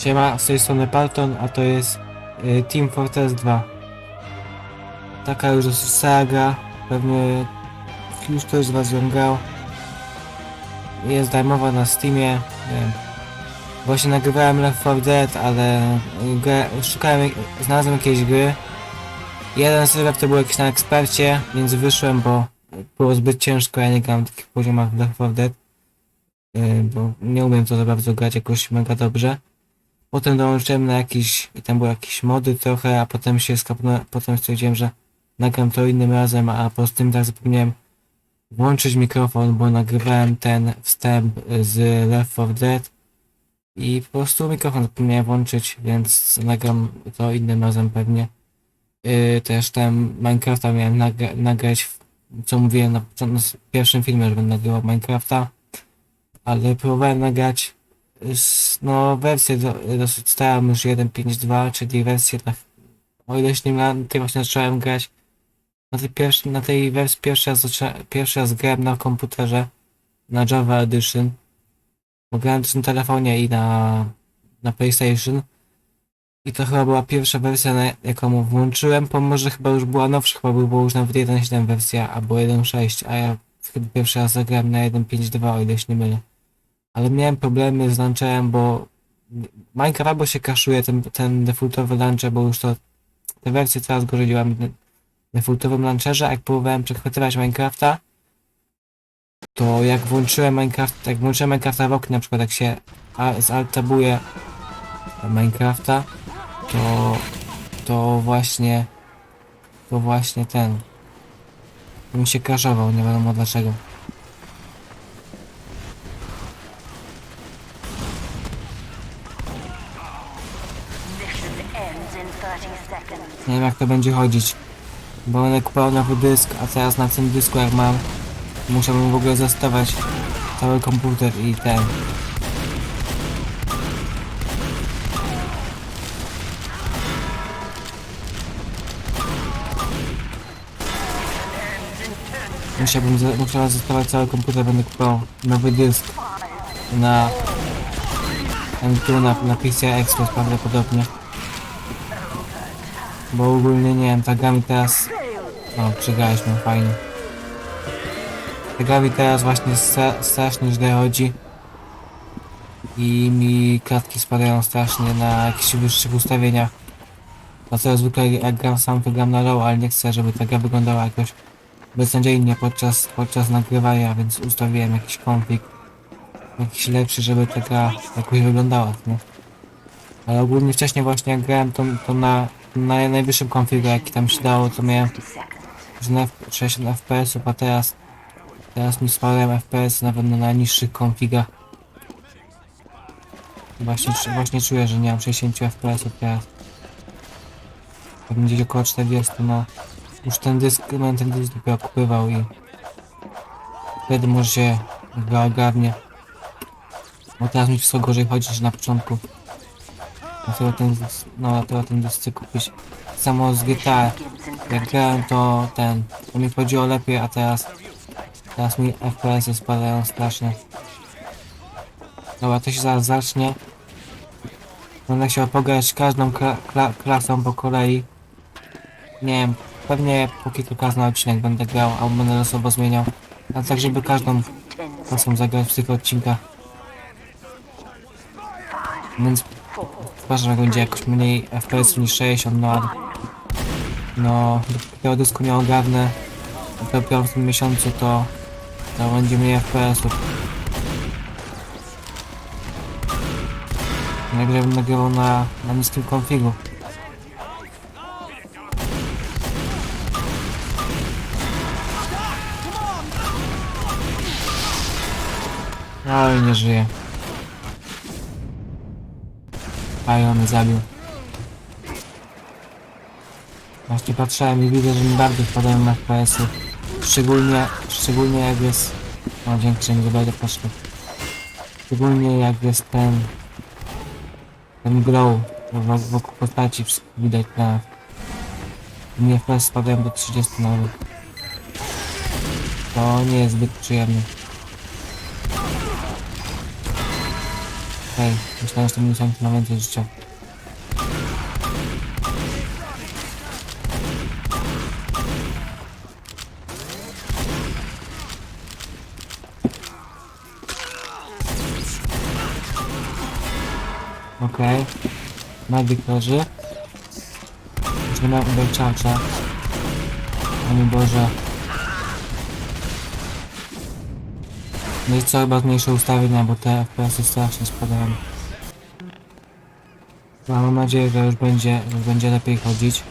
Siema, z tej strony Parton, a to jest y, Team Fortress 2. Taka już dosyć stara gra, pewnie już ktoś z was ją grał. Jest darmowa na Steamie, wiem. Właśnie nagrywałem Left 4 Dead, ale y, grę, szukałem, znalazłem jakieś gry. Jeden serwer to był jakiś na ekspercie, więc wyszłem, bo było zbyt ciężko, ja nie gram na takich poziomach Left 4 Dead. Y, bo nie umiem to za bardzo grać jakoś mega dobrze. Potem dołączyłem na jakiś, i tam były jakieś mody trochę, a potem się skapnąłem, potem stwierdziłem, że nagram to innym razem, a po prostu tak zapomniałem włączyć mikrofon, bo nagrywałem ten wstęp z Left 4 Dead i po prostu mikrofon zapomniałem włączyć, więc nagram to innym razem pewnie. Yy, też tam Minecrafta miałem nagra nagrać, co mówiłem na, na pierwszym filmie, że będę nagrywał Minecrafta, ale próbowałem nagrać no wersję do, dosyć starą już 1.5.2, czyli wersję na, o ile się nie na tej właśnie zacząłem grać na tej, pierwszy, na tej wersji pierwszy raz, pierwszy raz grałem na komputerze na Java Edition. Bo grałem też na telefonie i na, na PlayStation. I to chyba była pierwsza wersja, na, jaką włączyłem, pomimo, że chyba już była nowsza, chyba była już nawet 1.7 wersja, albo 1.6, a ja chyba pierwszy raz zagrałem na 1.5.2, o ile się nie mylę ale miałem problemy z launcherem, bo Minecraft albo się kaszuje ten, ten defaultowy launcher, bo już to te wersje coraz gorzej na defaultowym launcherze, jak próbowałem przechwytywać Minecrafta, to jak włączyłem Minecraft, jak włączyłem Minecrafta w oknie, na przykład jak się zaltabuje Minecrafta, to to właśnie to właśnie ten to mi się crashował, nie wiadomo dlaczego. Nie wiem jak to będzie chodzić. Bo będę kupował nowy dysk, a teraz na tym dysku jak mam musiałbym w ogóle zastosować cały komputer i ten. Musiałbym za, zastosować cały komputer, będę kupował nowy dysk na M2 na, na PCI Express prawdopodobnie. Bo ogólnie nie wiem, ta gra mi teraz... O, przegraliśmy, fajnie. Ta gra mi teraz właśnie stra strasznie źle chodzi. I mi klatki spadają strasznie na jakichś wyższych ustawieniach. Dlatego zwykle jak gram sam, to gram na low, ale nie chcę, żeby ta gra wyglądała jakoś beznadziejnie podczas, podczas nagrywania, więc ustawiłem jakiś konfig. Jakiś lepszy, żeby ta gra jakoś wyglądała, nie? Ale ogólnie wcześniej właśnie jak grałem to, to na, na najwyższym konfigu jaki tam się dało, to miałem 30 seconds. już na F- 60 FPS-ów, a teraz teraz mi spadłem FPS nawet na najniższych konfigach. Właśnie, właśnie czuję, że nie mam 60 FPS-ów teraz. Pewnie gdzieś około 40, no. Już ten dysk, będę ten dysk dopiero kupywał i wtedy może się ogarnie. Bo teraz mi wszystko gorzej chodzi niż na początku. Dlatego ten, dysk- no dlatego ten dysk chcę kupić. Samo z GTA. Begins in 30 Jak grałem to ten, to mi chodziło lepiej, a teraz, teraz mi FPS-y spadają strasznie. Dobra, to się zaraz zacznie. Będę chciał pograć każdą kla kla klasą po kolei. Nie wiem, pewnie po kilku na odcinek będę grał, albo będę losowo zmieniał. A tak, żeby każdą 10 klasą zagrać w tych odcinkach. Więc uważam, że będzie jakoś mniej FPS niż 60, no ale no, dopóki dysku nie ogarnę dopiero w tym miesiącu to to będzie mniej FPS-ów. Nagle bym nagrywał na, na niskim konfigu. Oj, nie żyje. Ajo mnie zabił. Właśnie patrzyłem i widzę, że mi bardzo wpadają na FPS-y. Szczególnie, szczególnie jak jest... O, że nie zabędę poszło. Szczególnie jak jest ten... Ten glow wo- wokół postaci, widać na... Mi FPS spadają do 30 nawet. To nie jest zbyt przyjemne. Okej, myślałem, że to miesiąc ma więcej życia. Okej. Medyk leży. Już nie mam ubelczacza. O mój Boże. No i co, chyba zmniejszę ustawienia, bo te FPS-y strasznie spadają. No, mam nadzieję, że już będzie, już będzie lepiej chodzić.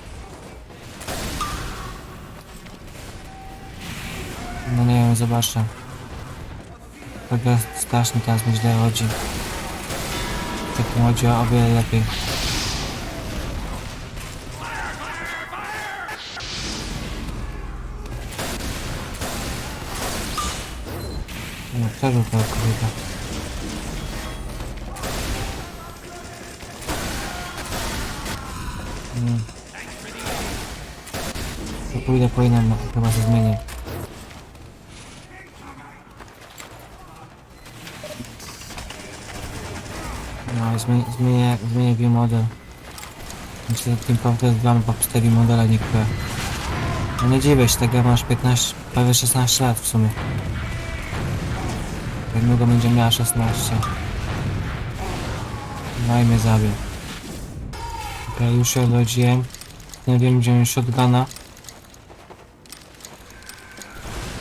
No nie wiem, zobaczę. Tak strasznie teraz mi źle chodzi. Tak mi chodzi o wiele lepiej. Przeżył ta kobieta. Mm. To pójdę po innym, chyba się zmienię. No, zmienię, zmienię, zmienię view model. Myślę, że Team Fortress 2 ma po 4 modele niektóre. No nie dziwię się, gra masz 15, prawie 16 lat w sumie. Jak długo będzie miała 16. No i mnie zabił. Okej, już się odrodziłem. Nie wiem, gdzie miałem shotguna.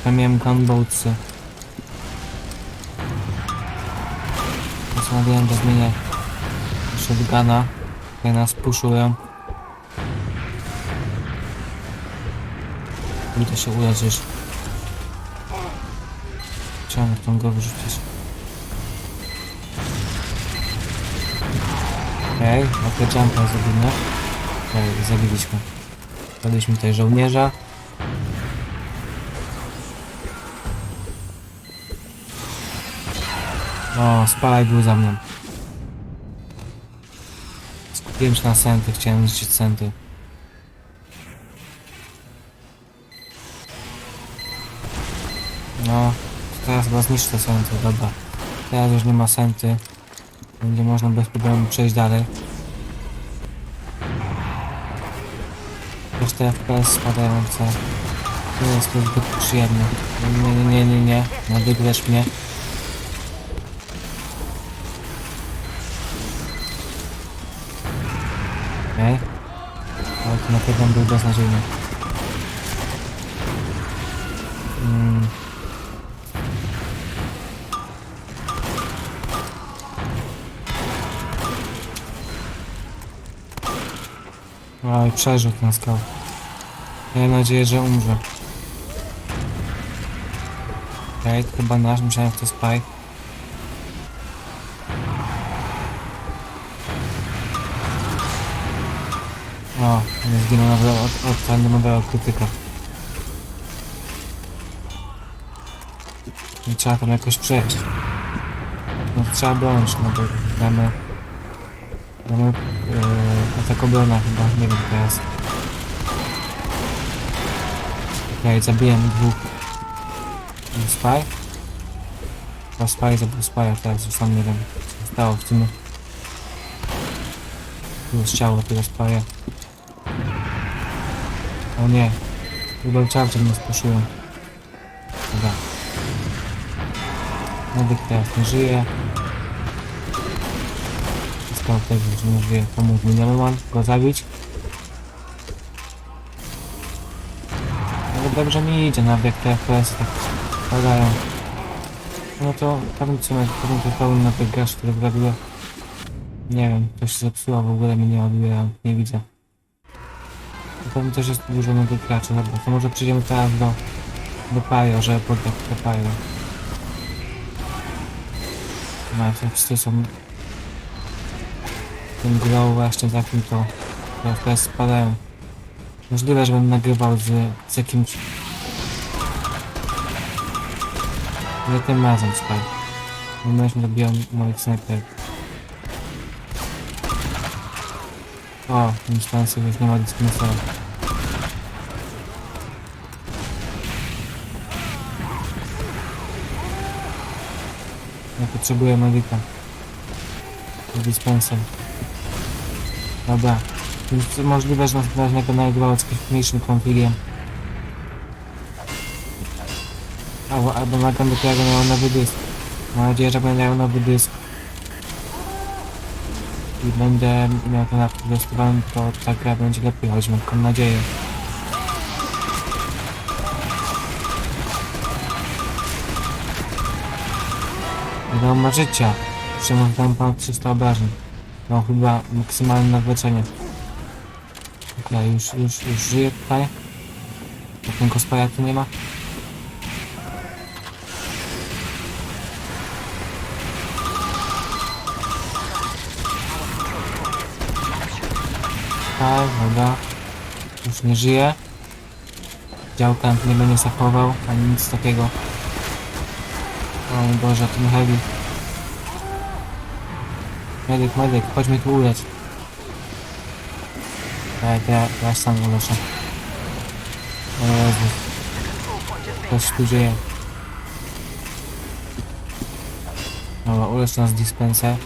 Ja miałem gunboatsy. Postanowiłem, że zmienię shotguna. Tutaj nas puszują. Pójdę się uleczyć. Tą go wyrzucić. Okej, okay, ok, jumpa zrobimy. Okej, zabiliśmy. Zabiliśmy tutaj żołnierza. O, spalaj był za mną. Skupiłem się na senty, chciałem zniszczyć senty. No, chyba zniszczę senty, dobra. Teraz już nie ma senty. Będzie można bez problemu przejść dalej. Te FPS spadające. Nie jest to zbyt przyjemne. Nie, nie, nie, nie, nie. Nadygrasz mnie. Okej. Okay. Ale to na pewno był beznadziejny. Oj, przeżył ten skał. Miałem nadzieję, że umrze. Okej, to chyba nasz, myślałem, że to spy. O, nie zginął nawet od, od randomowego krytyka. I trzeba tam jakoś przejść. No trzeba bronić, no bo mamy... Mamy yy, atak obrona chyba, nie wiem teraz. Okej, zabiłem dwóch... spy. Chyba spy zabił spy, a teraz już sam nie wiem co się stało w tym. Jest ciało tego spy'a. O nie. Chyba czarcie mnie spuszyłem. Dobra. Medyk teraz nie żyje. Został tego, że nie żyje. Pomógł mi Nememan go zabić. Ale dobrze mi idzie, nawet jak te FPS tak padają. No to pewnie co pewnie to pełny na tych grasz, które zrobiło. Nie wiem, to się zepsuło, w ogóle mnie nie odbiera, nie widzę. To pewnie też jest dużo nowych graczy, dobra, to może przejdziemy teraz do, do Pyro, żeby poddać do Pyro. No, jak wszyscy są tym glow właśnie takim, to FPS spadają. Możliwe, że będę nagrywał z, z jakimś... Ale tym razem spadł. Bo myśmy dobiją moich snajperów. O, myślałem sobie, już nie ma dyspensatora. Ja potrzebuję medyka. Dispenser. Dobra. Jest możliwe, że nas drażnego nagrywało z jakimś mniejszym konfigiem. Albo, albo nagram dopiero miał nowy dysk. Mam nadzieję, że będę miał nowy dysk. I będę miał ten laptop testowany, to ta gra będzie lepiej chodzić, mam taką nadzieję. On ma życia? Jeszcze może tam ponad 300 obrażeń. No chyba maksymalne nawrócenie. Okej, już, już, już żyje tutaj. Ten cosplaya tu nie ma. Tak, dobra. Już nie żyje. Działka nie będzie zachował, ani nic takiego. O Boże, ten heavy. Medyk, medyk, chodź mnie tu ulec. Tak, ja, ja sam uleczę. O Jezu. Co się tu dzieje? Dobra, ulecz nas dispenser.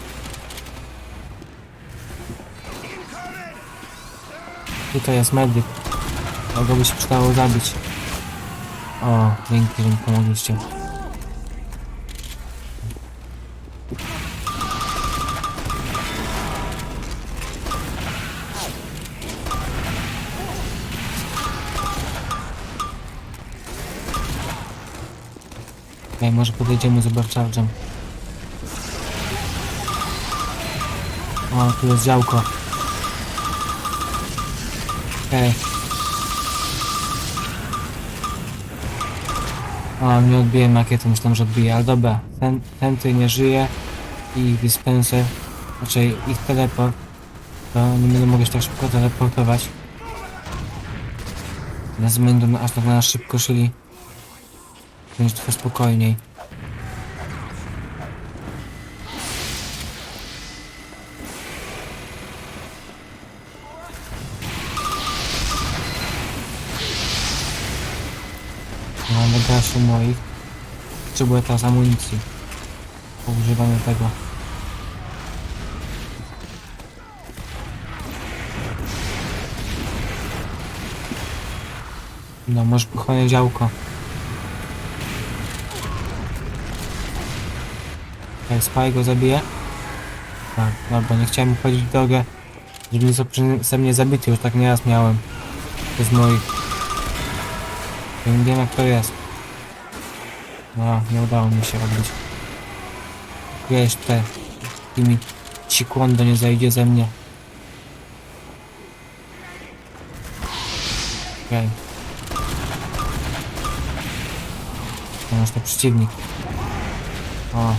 Tutaj jest medyk. Tego by się przydało zabić. O, dzięki, że mi pomogliście. Okej, może podejdziemy z obarczarzem. O, tu jest działko. Okej. O, nie odbiję makietu, myślałem, że odbije, ale dobra. Ten, ten tutaj nie żyje i dispenser, raczej ich teleport, to nie będę mogę się tak szybko teleportować. Nas będą aż tak na nas szybko szyli. Trochę spokojniej. Mamy gaszy moich. Potrzebuję teraz amunicji. Używamy tego. No, może pochłonę działko. Jak Spy go zabije? Tak, dobra, nie chciałem wchodzić w drogę, żeby nie ze mnie zabity, już tak nieraz miałem. To z moich. Ja nie wiem jak to jest. No, nie udało mi się odbić. Wiesz, te... Tymi... Cikłondo nie zajdzie ze mnie. Okej. To nasz to przeciwnik. O,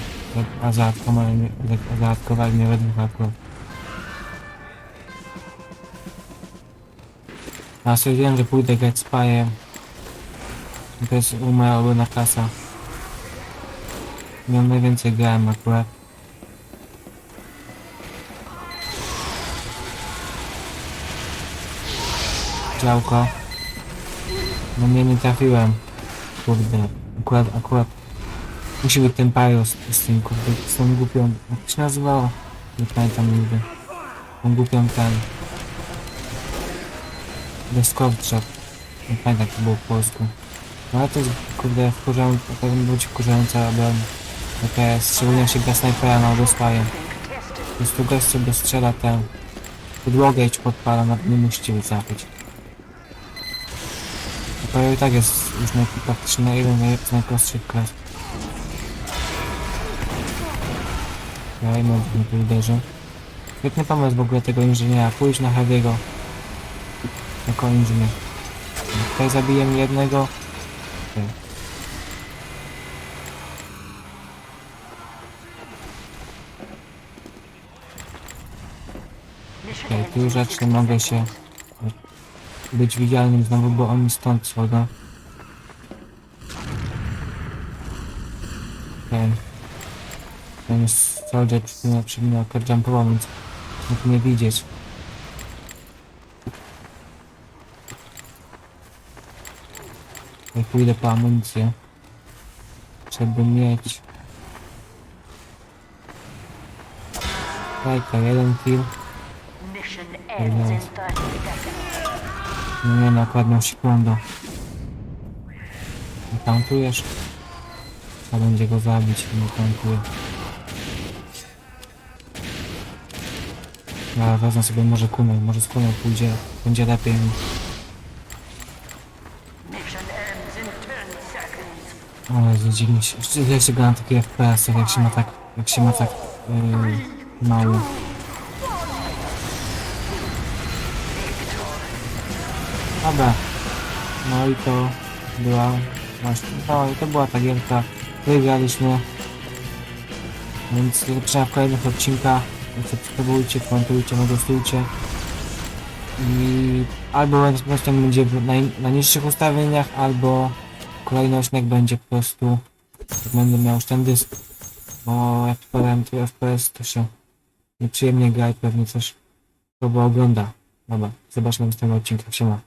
a zaatakowali mnie, zaatakowali mnie we dwóch akurat. A stwierdziłem, że pójdę grać z Pajem. To jest moja ulubiona klasa. Miałem najwięcej grałem akurat. Działko. No mnie nie trafiłem. Kurde. Akurat, akurat. Musi być ten Pyrus z tym kurde, z tą głupią... Jak się nazywało? Nie pamiętam nigdy. Tą głupią ten... Deskowtrzak. Nie pamiętam jak to było po polsku. No ale to jest kurde wkurzająca, powinna być wkurzająca broń. Jest, szczególnie jak się gra snajpera na dostaje. Po prostu gość sobie strzela tę podłogę i ci podpala, nawet nie musicie być zabić. To i tak jest już praktycznie na jeden najprostszych klas. I może mnie tu uderzy. Świetny pomysł w ogóle tego inżyniera, pójść na Harry'ego. Jako inżynier. Tutaj zabiję jednego. Okej, ends tu już zacznę mogę się być widzialnym znowu, bo oni stąd schodzą. Okej. Ten jest soldier przypomina, przypomina jumpował, więc mógł mnie widzieć. Jak pójdę po amunicję, żeby mieć Strajka, jeden kill. Mission ends in 30 seconds. No nie, nakładną sekundę. Nie countujesz? Trzeba będzie go zabić, nie countuje. Ja wezmę sobie może kunę, może z kuną pójdzie, będzie lepiej mi. Mission ends in 10 seconds. O Jezu, dziwnie się, ja się gram takie FPS, jak się ma tak, jak się ma tak yy, mało. Dobra. No i to była właśnie, no i to była ta gierka. Wygraliśmy. Więc trzeba w kolejnych odcinkach. Subskrybujcie, komentujcie, negocjujcie. I albo następny będzie na niższych ustawieniach, albo kolejny odcinek będzie po prostu jak będę miał już ten dysk. Bo jak powiem tu FPS to się nieprzyjemnie gra i pewnie coś kogo ogląda. Dobra, zobaczmy w tym odcinku. Siema.